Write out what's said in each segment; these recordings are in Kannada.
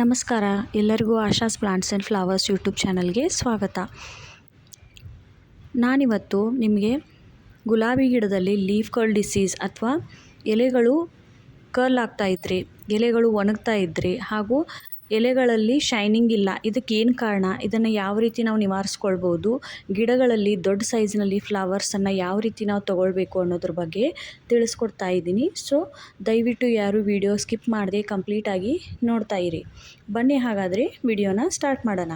ನಮಸ್ಕಾರ. ಎಲ್ಲರಿಗೂ Asha's plants and flowers YouTube ಚಾನಲ್ಗೆ ಸ್ವಾಗತ. ನಾನಿವತ್ತು ನಿಮಗೆ ಗುಲಾಬಿ ಗಿಡದಲ್ಲಿ ಲೀಫ್ ಕರ್ಲ್ ಡಿಸೀಸ್ ಅಥವಾ ಎಲೆಗಳು ಕರ್ಲ್ ಆಗ್ತಾ ಇದ್ರಿ, ಎಲೆಗಳು ಒಣಗ್ತಾ ಇದ್ರಿ ಹಾಗೂ ಎಲೆಗಳಲ್ಲಿ ಶೈನಿಂಗ್ ಇಲ್ಲ. ಇದಕ್ಕೆ ಏನು ಕಾರಣ? ಇದನ್ನು ಯಾವ ರೀತಿ ನಾವು ನಿವಾರಿಸ್ಕೊಳ್ಬೋದು? ಗಿಡಗಳಲ್ಲಿ ದೊಡ್ಡ ಸೈಜ್ನಲ್ಲಿ ಫ್ಲವರ್ಸನ್ನು ಯಾವ ರೀತಿ ನಾವು ತೊಗೊಳ್ಬೇಕು ಅನ್ನೋದ್ರ ಬಗ್ಗೆ ತಿಳಿಸ್ಕೊಡ್ತಾ ಇದ್ದೀನಿ. ಸೊ ದಯವಿಟ್ಟು ಯಾರು ವಿಡಿಯೋ ಸ್ಕಿಪ್ ಮಾಡದೆ ಕಂಪ್ಲೀಟಾಗಿ ನೋಡ್ತಾ ಇರಿ. ಬನ್ನಿ ಹಾಗಾದರೆ ವಿಡಿಯೋನ ಸ್ಟಾರ್ಟ್ ಮಾಡೋಣ.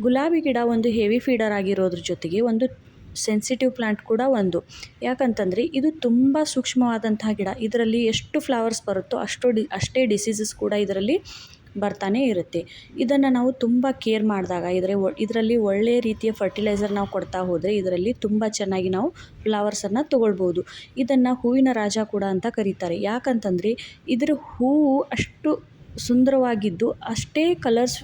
ಗುಲಾಬಿ ಗಿಡ ಒಂದು ಹೆವಿ ಫೀಡರ್ ಆಗಿರೋದ್ರ ಜೊತೆಗೆ ಒಂದು ಸೆನ್ಸಿಟಿವ್ ಪ್ಲಾಂಟ್ ಕೂಡ ಒಂದು. ಯಾಕಂತಂದರೆ ಇದು ತುಂಬ ಸೂಕ್ಷ್ಮವಾದಂತಹ ಗಿಡ. ಇದರಲ್ಲಿ ಎಷ್ಟು ಫ್ಲವರ್ಸ್ ಬರುತ್ತೋ ಅಷ್ಟು ಡಿ, ಅಷ್ಟೇ ಡಿಸೀಸಸ್ ಕೂಡ ಇದರಲ್ಲಿ ಬರ್ತಾನೆ ಇರುತ್ತೆ. ಇದನ್ನು ನಾವು ತುಂಬ ಕೇರ್ ಮಾಡಿದಾಗ, ಇದರ ಇದರಲ್ಲಿ ಒಳ್ಳೆಯ ರೀತಿಯ ಫರ್ಟಿಲೈಸರ್ ನಾವು ಕೊಡ್ತಾ ಹೋದರೆ ಇದರಲ್ಲಿ ತುಂಬ ಚೆನ್ನಾಗಿ ನಾವು ಫ್ಲವರ್ಸನ್ನು ತೊಗೊಳ್ಬೋದು. ಇದನ್ನು ಹೂವಿನ ರಾಜ ಕೂಡ ಅಂತ ಕರೀತಾರೆ. ಯಾಕಂತಂದರೆ ಇದರ ಹೂವು ಅಷ್ಟು ಸುಂದರವಾಗಿದ್ದು ಅಷ್ಟೇ ಕಲರ್ಸ್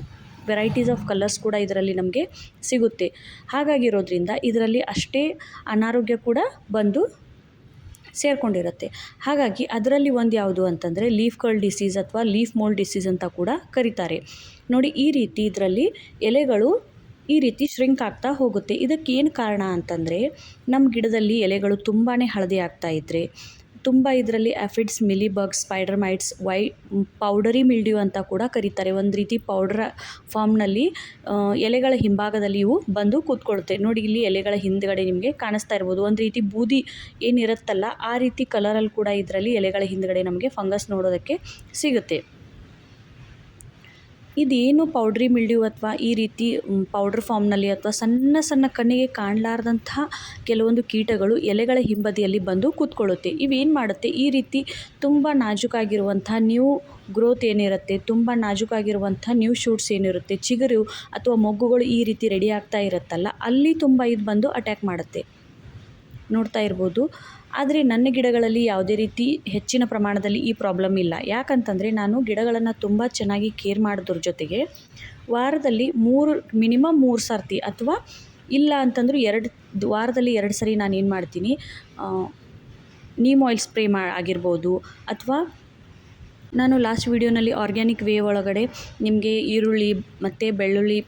ವೆರೈಟೀಸ್ ಆಫ್ ಕಲರ್ಸ್ ಕೂಡ ಇದರಲ್ಲಿ ನಮಗೆ ಸಿಗುತ್ತೆ. ಹಾಗಾಗಿರೋದ್ರಿಂದ ಇದರಲ್ಲಿ ಅಷ್ಟೇ ಅನಾರೋಗ್ಯ ಕೂಡ ಬಂದು ಸೇರಿಕೊಂಡಿರುತ್ತೆ. ಹಾಗಾಗಿ ಅದರಲ್ಲಿ ಒಂದು ಯಾವುದು ಅಂತಂದರೆ ಲೀಫ್ ಕರ್ಲ್ ಡಿಸೀಸ್ ಅಥವಾ ಲೀಫ್ ಮೋಲ್ಡ್ ಡಿಸೀಸ್ ಅಂತ ಕೂಡ ಕರೀತಾರೆ. ನೋಡಿ, ಈ ರೀತಿ ಇದರಲ್ಲಿ ಎಲೆಗಳು ಈ ರೀತಿ ಶ್ರಿಂಕ್ ಆಗ್ತಾ ಹೋಗುತ್ತೆ. ಇದಕ್ಕೇನು ಕಾರಣ ಅಂತಂದರೆ ನಮ್ಮ ಗಿಡದಲ್ಲಿ ಎಲೆಗಳು ತುಂಬಾ ಹಳದಿ ಆಗ್ತಾ ಇದ್ದರೆ ತುಂಬ ಇದರಲ್ಲಿ ಆಫಿಡ್ಸ್ ಮಿಲಿಬಗ್ಸ್ ಸ್ಪೈಡರ್ ಮೈಟ್ಸ್ ವೈ ಪೌಡರಿ ಮಿಲ್ಡ್ಯೂ ಅಂತ ಕೂಡ ಕರೀತಾರೆ. ಒಂದು ರೀತಿ ಪೌಡ್ರ ಫಾರ್ಮ್ನಲ್ಲಿ ಎಲೆಗಳ ಹಿಂಭಾಗದಲ್ಲಿ ಇವು ಬಂದು ಕೂತ್ಕೊಳ್ಳುತ್ತೆ ನೋಡಿ, ಇಲ್ಲಿ ಎಲೆಗಳ ಹಿಂದ್ಗಡೆ ನಿಮಗೆ ಕಾಣಿಸ್ತಾ ಇರ್ಬೋದು. ಒಂದು ರೀತಿ ಬೂದಿ ಏನಿರುತ್ತಲ್ಲ, ಆ ರೀತಿ ಕಲರಲ್ಲಿ ಕೂಡ ಇದರಲ್ಲಿ ಎಲೆಗಳ ಹಿಂದ್ಗಡೆ ನಮಗೆ ಫಂಗಸ್ ನೋಡೋದಕ್ಕೆ ಸಿಗುತ್ತೆ. ಇದೇನು ಪೌಡ್ರಿ ಮಿಲ್ಡ್ಯೂ ಅಥವಾ ಈ ರೀತಿ ಪೌಡ್ರ್ ಫಾರ್ಮ್ನಲ್ಲಿ ಅಥವಾ ಸಣ್ಣ ಸಣ್ಣ ಕಣ್ಣಿಗೆ ಕಾಣಲಾರ್ದಂತಹ ಕೆಲವೊಂದು ಕೀಟಗಳು ಎಲೆಗಳ ಹಿಂಬದಿಯಲ್ಲಿ ಬಂದು ಕೂತ್ಕೊಳ್ಳುತ್ತೆ. ಇವೇನು ಮಾಡುತ್ತೆ? ಈ ರೀತಿ ತುಂಬ ನಾಜೂಕಾಗಿರುವಂಥ ನ್ಯೂ ಗ್ರೋತ್ ಏನಿರುತ್ತೆ, ತುಂಬ ನಾಜೂಕಾಗಿರುವಂಥ ನ್ಯೂ ಶೂಟ್ಸ್ ಏನಿರುತ್ತೆ, ಚಿಗುರು ಅಥವಾ ಮೊಗ್ಗುಗಳು ಈ ರೀತಿ ರೆಡಿ ಆಗ್ತಾ ಇರುತ್ತಲ್ಲ, ಅಲ್ಲಿ ತುಂಬ ಇದು ಬಂದು ಅಟ್ಯಾಕ್ ಮಾಡುತ್ತೆ. ನೋಡ್ತಾ ಇರ್ಬೋದು. ಆದರೆ ನನ್ನ ಗಿಡಗಳಲ್ಲಿ ಯಾವುದೇ ರೀತಿ ಹೆಚ್ಚಿನ ಪ್ರಮಾಣದಲ್ಲಿ ಈ ಪ್ರಾಬ್ಲಮ್ ಇಲ್ಲ. ಯಾಕಂತಂದರೆ ನಾನು ಗಿಡಗಳನ್ನು ತುಂಬ ಚೆನ್ನಾಗಿ ಕೇರ್ ಮಾಡೋದ್ರ ಜೊತೆಗೆ ವಾರದಲ್ಲಿ ಮೂರು ಮಿನಿಮಮ್ ಮೂರು ಸರ್ತಿ ಅಥವಾ ಇಲ್ಲ ಅಂತಂದರೂ ಎರಡು, ವಾರದಲ್ಲಿ ಎರಡು ಸರಿ ನಾನು ಏನು ಮಾಡ್ತೀನಿ ನೀಮ್ ಆಯಿಲ್ ಸ್ಪ್ರೇ ಮಾ, ಆಗಿರ್ಬೋದು ಅಥವಾ ನಾನು ಲಾಸ್ಟ್ ವೀಡಿಯೋನಲ್ಲಿ ಆರ್ಗ್ಯಾನಿಕ್ ವೇ ಒಳಗಡೆ ನಿಮಗೆ ಈರುಳ್ಳಿ ಮತ್ತು ಬೆಳ್ಳುಳ್ಳಿ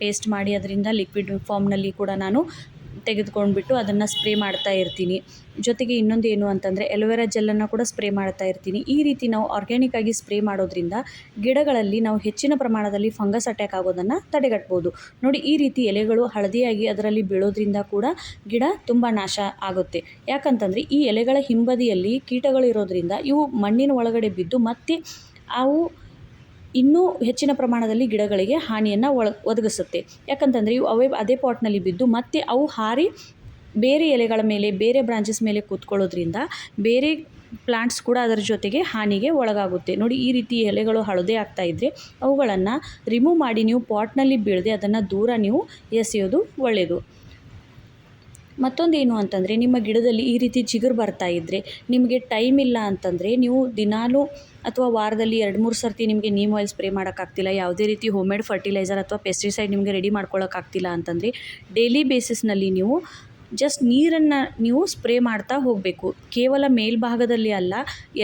ಪೇಸ್ಟ್ ಮಾಡಿ ಅದರಿಂದ ಲಿಕ್ವಿಡ್ ಫಾರ್ಮ್ನಲ್ಲಿ ಕೂಡ ನಾನು ತೆಗೆದುಕೊಂಡ್ಬಿಟ್ಟು ಅದನ್ನು ಸ್ಪ್ರೇ ಮಾಡ್ತಾ ಇರ್ತೀನಿ. ಜೊತೆಗೆ ಇನ್ನೊಂದು ಏನು ಅಂತಂದರೆ ಎಲೋವೆರಾ ಜೆಲ್ಲನ್ನು ಕೂಡ ಸ್ಪ್ರೇ ಮಾಡ್ತಾ ಇರ್ತೀನಿ. ಈ ರೀತಿ ನಾವು ಆರ್ಗ್ಯಾನಿಕ್ ಆಗಿ ಸ್ಪ್ರೇ ಮಾಡೋದ್ರಿಂದ ಗಿಡಗಳಲ್ಲಿ ನಾವು ಹೆಚ್ಚಿನ ಪ್ರಮಾಣದಲ್ಲಿ ಫಂಗಸ್ ಅಟ್ಯಾಕ್ ಆಗೋದನ್ನು ತಡೆಗಟ್ಬೋದು. ನೋಡಿ, ಈ ರೀತಿ ಎಲೆಗಳು ಹಳದಿಯಾಗಿ ಅದರಲ್ಲಿ ಬೀಳೋದ್ರಿಂದ ಕೂಡ ಗಿಡ ತುಂಬ ನಾಶ ಆಗುತ್ತೆ. ಯಾಕಂತಂದರೆ ಈ ಎಲೆಗಳ ಹಿಂಬದಿಯಲ್ಲಿ ಕೀಟಗಳು ಇರೋದ್ರಿಂದ ಇವು ಮಣ್ಣಿನ ಒಳಗಡೆ ಬಿದ್ದು ಮತ್ತೆ ಅವು ಇನ್ನೂ ಹೆಚ್ಚಿನ ಪ್ರಮಾಣದಲ್ಲಿ ಗಿಡಗಳಿಗೆ ಹಾನಿಯನ್ನು ಒಳ, ಒದಗಿಸುತ್ತೆ. ಯಾಕಂತಂದರೆ ಇವು ಅವೇ ಅದೇ ಪಾಟ್ನಲ್ಲಿ ಬಿದ್ದು ಮತ್ತೆ ಅವು ಹಾರಿ ಬೇರೆ ಎಲೆಗಳ ಮೇಲೆ, ಬೇರೆ ಬ್ರಾಂಚಸ್ ಮೇಲೆ ಕೂತ್ಕೊಳ್ಳೋದ್ರಿಂದ ಬೇರೆ ಪ್ಲಾಂಟ್ಸ್ ಕೂಡ ಅದರ ಜೊತೆಗೆ ಹಾನಿಗೆ ಒಳಗಾಗುತ್ತೆ. ನೋಡಿ ಈ ರೀತಿ ಎಲೆಗಳು ಹಳದೇ ಆಗ್ತಾ ಇದ್ದರೆ ಅವುಗಳನ್ನು ರಿಮೂವ್ ಮಾಡಿ ನೀವು ಪಾಟ್ನಲ್ಲಿ ಬೀಳದೆ ಅದನ್ನು ದೂರ ನೀವು ಎಸೆಯೋದು ಒಳ್ಳೆಯದು ಮತ್ತೊಂದು ಏನು ಅಂತಂದರೆ, ನಿಮ್ಮ ಗಿಡದಲ್ಲಿ ಈ ರೀತಿ ಚಿಗುರು ಬರ್ತಾ ಇದ್ದರೆ ನಿಮಗೆ ಟೈಮ್ ಇಲ್ಲ ಅಂತಂದರೆ, ನೀವು ದಿನಾಲೂ ಅಥವಾ ವಾರದಲ್ಲಿ ಎರಡು, ಮೂರು ಸರ್ತಿ ನಿಮಗೆ ನೀಮ್ ಆಯಿಲ್ ಸ್ಪ್ರೇ ಮಾಡೋಕ್ಕಾಗ್ತಿಲ್ಲ. ಯಾವುದೇ ರೀತಿ ಹೋಮ್ಮೇಡ್ ಫರ್ಟಿಲೈಸರ್ ಅಥವಾ ಪೆಸ್ಟಿಸೈಡ್ ನಿಮಗೆ ರೆಡಿ ಮಾಡ್ಕೊಳ್ಳೋಕ್ಕಾಗ್ತಿಲ್ಲ ಅಂತಂದರೆ ಡೈಲಿ ಬೇಸಿಸ್ನಲ್ಲಿ ನೀವು ಜಸ್ಟ್ ನೀರನ್ನು ನೀವು ಸ್ಪ್ರೇ ಮಾಡ್ತಾ ಹೋಗಬೇಕು. ಕೇವಲ ಮೇಲ್ಭಾಗದಲ್ಲಿ ಅಲ್ಲ,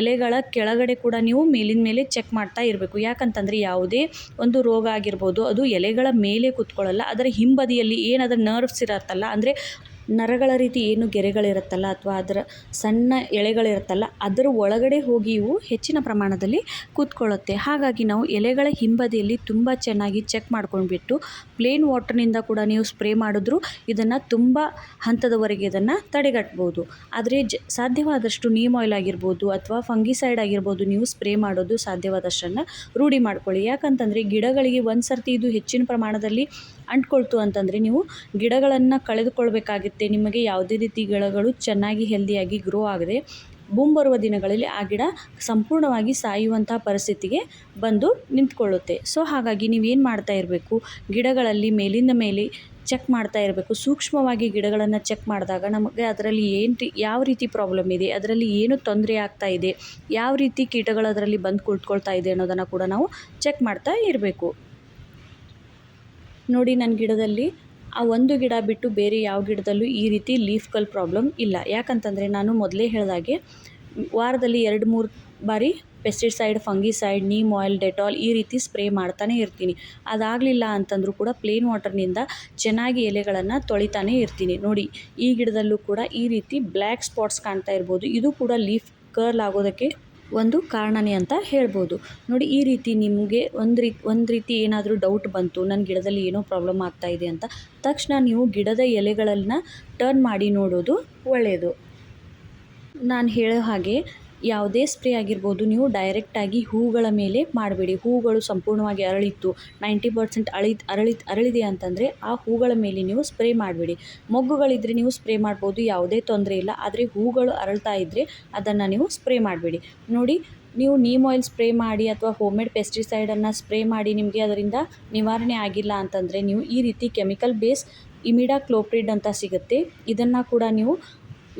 ಎಲೆಗಳ ಕೆಳಗಡೆ ಕೂಡ ನೀವು ಮೇಲಿನ ಮೇಲೆ ಚೆಕ್ ಮಾಡ್ತಾ ಇರಬೇಕು. ಯಾಕಂತಂದರೆ, ಯಾವುದೇ ಒಂದು ರೋಗ ಆಗಿರ್ಬೋದು, ಅದು ಎಲೆಗಳ ಮೇಲೆ ಕೂತ್ಕೊಳ್ಳಲ್ಲ, ಅದರ ಹಿಂಬದಿಯಲ್ಲಿ ಏನದರ ನರ್ವ್ಸ್ ಇರತ್ತಲ್ಲ, ಅಂದರೆ ನರಗಳ ರೀತಿ ಏನು ಗೆರೆಗಳಿರುತ್ತಲ್ಲ ಅಥವಾ ಅದರ ಸಣ್ಣ ಎಳೆಗಳಿರುತ್ತಲ್ಲ, ಅದರ ಒಳಗಡೆ ಹೋಗಿ ಇವು ಹೆಚ್ಚಿನ ಪ್ರಮಾಣದಲ್ಲಿ ಕೂತ್ಕೊಳ್ಳುತ್ತೆ. ಹಾಗಾಗಿ ನಾವು ಎಲೆಗಳ ಹಿಂಬದಿಯಲ್ಲಿ ತುಂಬ ಚೆನ್ನಾಗಿ ಚೆಕ್ ಮಾಡ್ಕೊಂಡ್ಬಿಟ್ಟು ಪ್ಲೇನ್ ವಾಟರ್ನಿಂದ ಕೂಡ ನೀವು ಸ್ಪ್ರೇ ಮಾಡಿದ್ರೂ ಇದನ್ನು ತುಂಬ ಹಂತದವರೆಗೆ ಇದನ್ನು ತಡೆಗಟ್ಬೋದು. ಆದರೆ ಜ, ಸಾಧ್ಯವಾದಷ್ಟು ನೀಮ್ ಆಯಿಲ್ ಆಗಿರ್ಬೋದು ಅಥವಾ ಫಂಗಿಸೈಡ್ ಆಗಿರ್ಬೋದು ನೀವು ಸ್ಪ್ರೇ ಮಾಡೋದು ಸಾಧ್ಯವಾದಷ್ಟನ್ನು ರೂಢಿ ಮಾಡ್ಕೊಳ್ಳಿ. ಯಾಕಂತಂದರೆ ಗಿಡಗಳಿಗೆ ಒಂದು ಸರ್ತಿ ಇದು ಹೆಚ್ಚಿನ ಪ್ರಮಾಣದಲ್ಲಿ ಅಂಟ್ಕೊಳ್ತು ಅಂತಂದರೆ ನೀವು ಗಿಡಗಳನ್ನು ಕಳೆದುಕೊಳ್ಬೇಕಾಗುತ್ತೆ. ನಿಮಗೆ ಯಾವುದೇ ರೀತಿ ಗಿಡಗಳು ಚೆನ್ನಾಗಿ ಹೆಲ್ದಿಯಾಗಿ ಗ್ರೋ ಆಗದೆ ಮುಂಬರುವ ದಿನಗಳಲ್ಲಿ ಆ ಗಿಡ ಸಂಪೂರ್ಣವಾಗಿ ಸಾಯುವಂಥ ಪರಿಸ್ಥಿತಿಗೆ ಬಂದು ನಿಂತ್ಕೊಳ್ಳುತ್ತೆ. ಸೊ ಹಾಗಾಗಿ ನೀವೇನು ಮಾಡ್ತಾ ಇರಬೇಕು? ಗಿಡಗಳಲ್ಲಿ ಮೇಲಿಂದ ಮೇಲೆ ಚೆಕ್ ಮಾಡ್ತಾ ಇರಬೇಕು. ಸೂಕ್ಷ್ಮವಾಗಿ ಗಿಡಗಳನ್ನು ಚೆಕ್ ಮಾಡಿದಾಗ ನಮಗೆ ಅದರಲ್ಲಿ ಏನು ರೀ, ಯಾವ ರೀತಿ ಪ್ರಾಬ್ಲಮ್ ಇದೆ? ಅದರಲ್ಲಿ ಏನು ತೊಂದರೆ ಆಗ್ತಾ ಇದೆ? ಯಾವ ರೀತಿ ಕೀಟಗಳು ಅದರಲ್ಲಿ ಬಂದು ಕುಳಿತುಕೊಳ್ತಾ ಇದೆ ಅನ್ನೋದನ್ನು ಕೂಡ ನಾವು ಚೆಕ್ ಮಾಡ್ತಾ ಇರಬೇಕು. ನೋಡಿ ನನ್ನ ಗಿಡದಲ್ಲಿ, ಆ ಒಂದು ಗಿಡ ಬಿಟ್ಟು ಬೇರೆ ಯಾವ ಗಿಡದಲ್ಲೂ ಈ ರೀತಿ ಲೀಫ್ ಕಲ್ ಪ್ರಾಬ್ಲಮ್ ಇಲ್ಲ. ಯಾಕಂತಂದರೆ ನಾನು ಮೊದಲೇ ಹೇಳಿದಾಗೆ, ವಾರದಲ್ಲಿ ಎರಡು, ಮೂರು ಬಾರಿ pesticide fungicide neem oil Dettol ಈ ರೀತಿ ಸ್ಪ್ರೇ ಮಾಡ್ತಾನೆ ಇರ್ತೀನಿ. ಅದಾಗಲಿಲ್ಲ ಅಂತಂದರೂ ಕೂಡ ಪ್ಲೇನ್ ವಾಟರ್ನಿಂದ ಚೆನ್ನಾಗಿ ಎಲೆಗಳನ್ನು ತೊಳಿತಾನೆ ಇರ್ತೀನಿ. ನೋಡಿ, ಈ ಗಿಡದಲ್ಲೂ ಕೂಡ ಈ ರೀತಿ ಬ್ಲ್ಯಾಕ್ ಸ್ಪಾಟ್ಸ್ ಕಾಣ್ತಾ ಇರ್ಬೋದು. ಇದು ಕೂಡ ಲೀಫ್ ಕರ್ಲ್ ಆಗೋದಕ್ಕೆ ಒಂದು ಕಾರಣನೇ ಅಂತ ಹೇಳ್ಬೋದು. ನೋಡಿ, ಈ ರೀತಿ ನಿಮಗೆ ಒಂದು ರೀತಿ ಒಂದು ರೀತಿ ಏನಾದರೂ ಡೌಟ್ ಬಂತು ನನ್ನ ಗಿಡದಲ್ಲಿ ಏನೋ ಪ್ರಾಬ್ಲಮ್ ಆಗ್ತಾ ಇದೆ ಅಂತ, ತಕ್ಷಣ ನೀವು ಗಿಡದ ಎಲೆಗಳನ್ನು ಟರ್ನ್ ಮಾಡಿ ನೋಡೋದು ಒಳ್ಳೆಯದು ನಾನು ಹೇಳೋ ಹಾಗೆ ಯಾವುದೇ ಸ್ಪ್ರೇ ಆಗಿರ್ಬೋದು, ನೀವು ಡೈರೆಕ್ಟಾಗಿ ಹೂಗಳ ಮೇಲೆ ಮಾಡಬೇಡಿ. ಹೂಗಳು ಸಂಪೂರ್ಣವಾಗಿ ಅರಳಿತ್ತು. ನೈಂಟಿ ಪರ್ಸೆಂಟ್ ಅಳಿತ್ ಅರಳಿತ್ ಅರಳಿದೆ ಅಂತಂದರೆ ಆ ಹೂಗಳ ಮೇಲೆ ನೀವು ಸ್ಪ್ರೇ ಮಾಡಬೇಡಿ. ಮೊಗ್ಗುಗಳಿದ್ದರೆ ನೀವು ಸ್ಪ್ರೇ ಮಾಡ್ಬೋದು, ಯಾವುದೇ ತೊಂದರೆ ಇಲ್ಲ. ಆದರೆ ಹೂಗಳು ಅರಳ್ತಾ ಇದ್ದರೆ ಅದನ್ನು ನೀವು ಸ್ಪ್ರೇ ಮಾಡಬೇಡಿ. ನೋಡಿ, ನೀವು ನೀಮ್ ಆಯಿಲ್ ಸ್ಪ್ರೇ ಮಾಡಿ ಅಥವಾ ಹೋಮ್ಮೇಡ್ ಪೆಸ್ಟಿಸೈಡನ್ನು ಸ್ಪ್ರೇ ಮಾಡಿ ನಿಮಗೆ ಅದರಿಂದ ನಿವಾರಣೆ ಆಗಿಲ್ಲ ಅಂತಂದರೆ ನೀವು ಈ ರೀತಿ ಕೆಮಿಕಲ್ ಬೇಸ್ ಇಮಿಡಾ ಕ್ಲೋಪ್ರಿಡ್ ಅಂತ ಸಿಗುತ್ತೆ. ಇದನ್ನು ಕೂಡ ನೀವು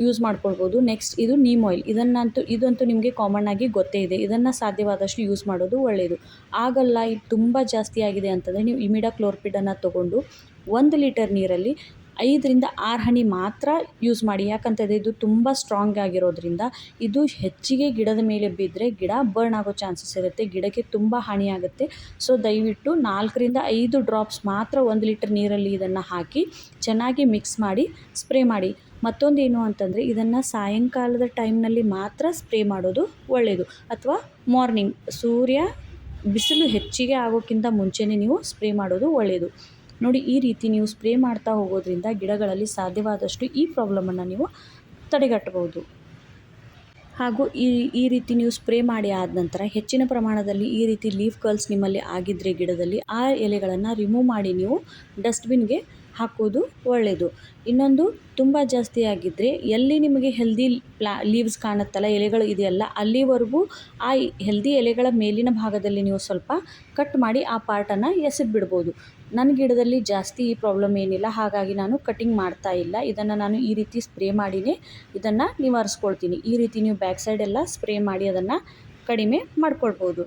ಯೂಸ್ ಮಾಡ್ಕೊಳ್ಬೋದು. ನೆಕ್ಸ್ಟ್ ಇದು ನೀಮ್ ಆಯಿಲ್ ಇದನ್ನಂತೂ, ಇದಂತೂ ನಿಮಗೆ ಕಾಮನ್ ಆಗಿ ಗೊತ್ತೇ ಇದೆ. ಇದನ್ನು ಸಾಧ್ಯವಾದಷ್ಟು ಯೂಸ್ ಮಾಡೋದು ಒಳ್ಳೆಯದು ಆಗಲ್ಲ, ಇದು ತುಂಬ ಜಾಸ್ತಿ ಆಗಿದೆ ಅಂತಂದರೆ ನೀವು ಇಮಿಡಾ ಕ್ಲೋರ್ಪಿಡನ್ನು ತೊಗೊಂಡು ಒಂದು ಲೀಟರ್ ನೀರಲ್ಲಿ ಐದರಿಂದ ಆರು ಹನಿ ಮಾತ್ರ ಯೂಸ್ ಮಾಡಿ. ಯಾಕಂತಂದರೆ ಇದು ತುಂಬ ಸ್ಟ್ರಾಂಗ್ ಆಗಿರೋದ್ರಿಂದ ಇದು ಹೆಚ್ಚಿಗೆ ಗಿಡದ ಮೇಲೆ ಬಿದ್ದರೆ ಗಿಡ ಬರ್ನ್ ಆಗೋ ಚಾನ್ಸಸ್ ಇರುತ್ತೆ. ಗಿಡಕ್ಕೆ ತುಂಬ ಹಾನಿಯಾಗುತ್ತೆ ಸೊ ದಯವಿಟ್ಟು ನಾಲ್ಕರಿಂದ ಐದು ಡ್ರಾಪ್ಸ್ ಮಾತ್ರ ಒಂದು ಲೀಟರ್ ನೀರಲ್ಲಿ ಇದನ್ನು ಹಾಕಿ ಚೆನ್ನಾಗಿ ಮಿಕ್ಸ್ ಮಾಡಿ ಸ್ಪ್ರೇ ಮಾಡಿ. ಮತ್ತೊಂದು ಏನು ಅಂತಂದರೆ ಇದನ್ನು ಸಾಯಂಕಾಲದ ಟೈಮ್ನಲ್ಲಿ ಮಾತ್ರ ಸ್ಪ್ರೇ ಮಾಡೋದು ಒಳ್ಳೆಯದು ಅಥವಾ ಮಾರ್ನಿಂಗ್ ಸೂರ್ಯ ಬಿಸಿಲು ಹೆಚ್ಚಿಗೆ ಆಗೋಕ್ಕಿಂತ ಮುಂಚೆನೇ ನೀವು ಸ್ಪ್ರೇ ಮಾಡೋದು ಒಳ್ಳೆಯದು ನೋಡಿ ಈ ರೀತಿ ನೀವು ಸ್ಪ್ರೇ ಮಾಡ್ತಾ ಹೋಗೋದ್ರಿಂದ ಗಿಡಗಳಲ್ಲಿ ಸಾಧ್ಯವಾದಷ್ಟು ಈ ಪ್ರಾಬ್ಲಮನ್ನು ನೀವು ತಡೆಗಟ್ಟಬಹುದು. ಹಾಗೂ ಈ ಈ ರೀತಿ ನೀವು ಸ್ಪ್ರೇ ಮಾಡಿ ಆದ ನಂತರ ಹೆಚ್ಚಿನ ಪ್ರಮಾಣದಲ್ಲಿ ಈ ರೀತಿ ಲೀಫ್ ಕರ್ಲ್ಸ್ ನಿಮ್ಮಲ್ಲಿ ಆಗಿದ್ದರೆ ಗಿಡದಲ್ಲಿ ಆ ಎಲೆಗಳನ್ನು ರಿಮೂವ್ ಮಾಡಿ ನೀವು ಡಸ್ಟ್ಬಿನ್ಗೆ ಹಾಕೋದು ಒಳ್ಳೆಯದು ಇನ್ನೊಂದು ತುಂಬ ಜಾಸ್ತಿ ಆಗಿದ್ದರೆ ಎಲ್ಲಿ ನಿಮಗೆ ಹೆಲ್ದಿ ಪ್ಲಾ, ಲೀವ್ಸ್ ಕಾಣುತ್ತಲ್ಲ, ಎಲೆಗಳು ಇದೆಯಲ್ಲ, ಅಲ್ಲಿವರೆಗೂ ಆ ಹೆಲ್ದಿ ಎಲೆಗಳ ಮೇಲಿನ ಭಾಗದಲ್ಲಿ ನೀವು ಸ್ವಲ್ಪ ಕಟ್ ಮಾಡಿ ಆ ಪಾರ್ಟನ್ನು ಎಸೆದು ಬಿಡ್ಬೋದು ನನ್ನ ಗಿಡದಲ್ಲಿ ಜಾಸ್ತಿ ಈ ಪ್ರಾಬ್ಲಮ್ ಏನಿಲ್ಲ, ಹಾಗಾಗಿ ನಾನು ಕಟಿಂಗ್ ಮಾಡ್ತಾ ಇಲ್ಲ. ಇದನ್ನು ನಾನು ಈ ರೀತಿ ಸ್ಪ್ರೇ ಮಾಡಿಯೇ ಇದನ್ನು ನಿವಾರಿಸ್ಕೊಳ್ತೀನಿ. ಈ ರೀತಿ ನೀವು ಬ್ಯಾಕ್ ಸೈಡ್ ಎಲ್ಲ ಸ್ಪ್ರೇ ಮಾಡಿ ಅದನ್ನು ಕಡಿಮೆ ಮಾಡ್ಕೊಳ್ಬೋದು.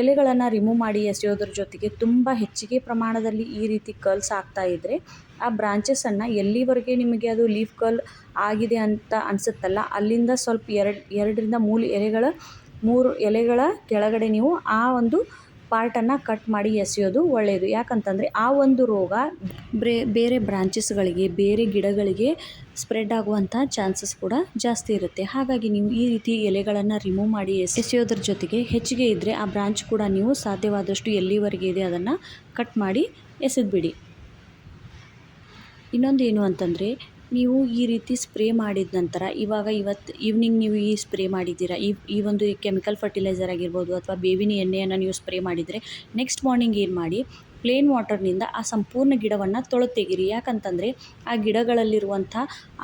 ಎಲೆಗಳನ್ನು ರಿಮೂವ್ ಮಾಡಿ ಎಸೆಯೋದ್ರ ಜೊತೆಗೆ ತುಂಬ ಹೆಚ್ಚಿಗೆ ಪ್ರಮಾಣದಲ್ಲಿ ಈ ರೀತಿ ಕರ್ಲ್ಸ್ ಆಗ್ತಾ ಇದ್ದರೆ ಆ ಬ್ರಾಂಚಸನ್ನು ಎಲ್ಲಿವರೆಗೆ ನಿಮಗೆ ಅದು ಲೀಫ್ ಕರ್ಲ್ ಆಗಿದೆ ಅಂತ ಅನಿಸುತ್ತಲ್ಲ, ಅಲ್ಲಿಂದ ಸ್ವಲ್ಪ ಎರಡು, ಎರಡರಿಂದ ಮೂರು ಎಲೆಗಳ ಮೂರು ಎಲೆಗಳ ಕೆಳಗಡೆ ನೀವು ಆ ಒಂದು ಪಾರ್ಟನ್ನು ಕಟ್ ಮಾಡಿ ಎಸೆಯೋದು ಒಳ್ಳೆಯದು ಯಾಕಂತಂದರೆ ಆ ಒಂದು ರೋಗ ಬ್ರೇ, ಬೇರೆ ಬ್ರಾಂಚಸ್ಗಳಿಗೆ ಬೇರೆ ಗಿಡಗಳಿಗೆ ಸ್ಪ್ರೆಡ್ ಆಗುವಂಥ ಚಾನ್ಸಸ್ ಕೂಡ ಜಾಸ್ತಿ ಇರುತ್ತೆ. ಹಾಗಾಗಿ ನೀವು ಈ ರೀತಿ ಎಲೆಗಳನ್ನು ರಿಮೂವ್ ಮಾಡಿ ಎಸೆಯೋದ್ರ ಜೊತೆಗೆ ಹೆಚ್ಚಿಗೆ ಇದ್ದರೆ ಆ ಬ್ರಾಂಚ್ ಕೂಡ ನೀವು ಸಾಧ್ಯವಾದಷ್ಟು ಎಲ್ಲಿವರೆಗೆ ಇದೆ ಅದನ್ನು ಕಟ್ ಮಾಡಿ ಎಸೆದ್ಬಿಡಿ. ಇನ್ನೊಂದು ಏನು ಅಂತಂದರೆ ನೀವು ಈ ರೀತಿ ಸ್ಪ್ರೇ ಮಾಡಿದ ನಂತರ ಇವಾಗ ಇವತ್ತು ಈವ್ನಿಂಗ್ ನೀವು ಈ ಸ್ಪ್ರೇ ಮಾಡಿದ್ದೀರಾ? ಈ ಈ ಒಂದು ಕೆಮಿಕಲ್ ಫರ್ಟಿಲೈಸರ್ ಆಗಿರ್ಬೋದು ಅಥವಾ ಬೇವಿನ ಎಣ್ಣೆಯನ್ನು ನೀವು ಸ್ಪ್ರೇ ಮಾಡಿದರೆ ನೆಕ್ಸ್ಟ್ ಮಾರ್ನಿಂಗ್ ಏನು ಮಾಡಿ? ಪ್ಲೇನ್ ವಾಟರ್ನಿಂದ ಆ ಸಂಪೂರ್ಣ ಗಿಡವನ್ನು ತೊಳೆತೆಗೀರಿ. ಯಾಕಂತಂದರೆ ಆ ಗಿಡಗಳಲ್ಲಿರುವಂಥ,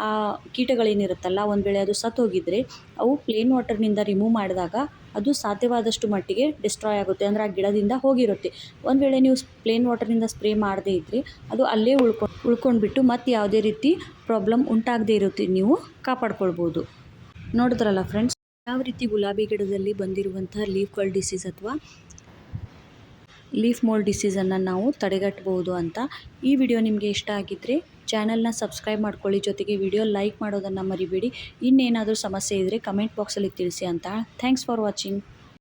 ಆ ಕೀಟಗಳೇನಿರುತ್ತಲ್ಲ, ಒಂದು ವೇಳೆ ಅದು ಸತ್ತೋಗಿದ್ದರೆ ಅವು ಪ್ಲೇನ್ ವಾಟರ್ನಿಂದ ರಿಮೂವ್ ಮಾಡಿದಾಗ ಅದು ಸಾಧ್ಯವಾದಷ್ಟು ಮಟ್ಟಿಗೆ ಡಿಸ್ಟ್ರಾಯ್ ಆಗುತ್ತೆ. ಅಂದರೆ ಆ ಗಿಡದಿಂದ ಹೋಗಿರುತ್ತೆ. ಒಂದು ವೇಳೆ ನೀವು ಪ್ಲೇನ್ ವಾಟರ್ನಿಂದ ಸ್ಪ್ರೇ ಮಾಡದೇ ಇದ್ದರೆ ಅದು ಅಲ್ಲೇ ಉಳ್ಕೊ, ಉಳ್ಕೊಂಡ್ಬಿಟ್ಟು ಮತ್ತು ಯಾವುದೇ ರೀತಿ ಪ್ರಾಬ್ಲಮ್ ಉಂಟಾಗದೇ ಇರುತ್ತೆ, ನೀವು ಕಾಪಾಡ್ಕೊಳ್ಬೋದು. ನೋಡಿದ್ರಲ್ಲ ಫ್ರೆಂಡ್ಸ್ ಯಾವ ರೀತಿ ಗುಲಾಬಿ ಗಿಡದಲ್ಲಿ ಬಂದಿರುವಂಥ ಲೀಫ್ ಕಲ್ ಡಿಸೀಸ್ ಅಥವಾ ಲೀಫ್ ಮೋಲ್ಡ್ ಡಿಸೀಸನ್ನು ನಾವು ತಡೆಗಟ್ಟಬಹುದು ಅಂತ. ಈ ವಿಡಿಯೋ ನಿಮಗೆ ಇಷ್ಟ ಆಗಿದ್ದರೆ ಚಾನಲ್ನ ಸಬ್ಸ್ಕ್ರೈಬ್ ಮಾಡ್ಕೊಳ್ಳಿ. ಜೊತೆಗೆ ವಿಡಿಯೋ ಲೈಕ್ ಮಾಡೋದನ್ನು ಮರಿಬೇಡಿ. ಇನ್ನೇನಾದರೂ ಸಮಸ್ಯೆ ಇದ್ದರೆ ಕಮೆಂಟ್ ಬಾಕ್ಸಲ್ಲಿ ತಿಳಿಸಿ ಅಂತ. Thanks for watching.